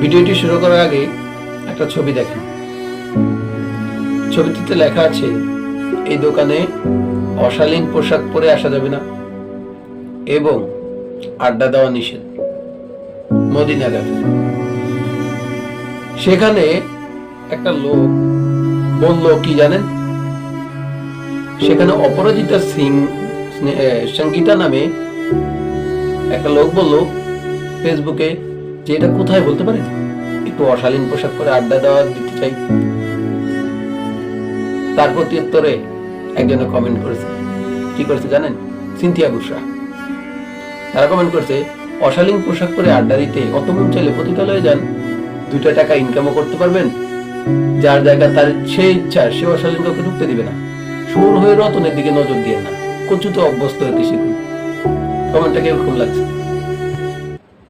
ভিডিওটি শুরু করার আগে একটা ছবি দেখেন। ছবিটিতে লেখা আছে, এই দোকানে অশালীন পোশাক পরে আসা যাবে না এবং আড্ডা দেওয়া নিষেধ মদিনা সেখানে একটা লোক বলল, কি জানেন? সেখানে অপরাজিতা সিং সঙ্গীতা নামে একটা লোক বলল, ফেসবুকে যে এটা কোথায় বলতে পারেন একটু অশালীন পোশাক পরে আড্ডা দেওয়া দিতে চাই। তার প্রতি উত্তরে একজনে কমেন্ট করেছে। কি করেছে জানেন? সিনথিয়া বুসরা তারা কমেন্ট করছে, অশালীন পোশাক পরে আড্ডা দিতে অত মন চাইলে পতিতালয়ে যান। দুইটা টাকা ইনকামও করতে পারবেন। যার জায়গা তার সেই ইচ্ছা, সে অশালীন কাউকে ঢুকতে দিবে না। সুর হয়ে রতনের দিকে নজর দিয়ে না। কচু তো অভ্যস্ত হতে শিখুন। কমেন্টটা কীরকম লাগছে?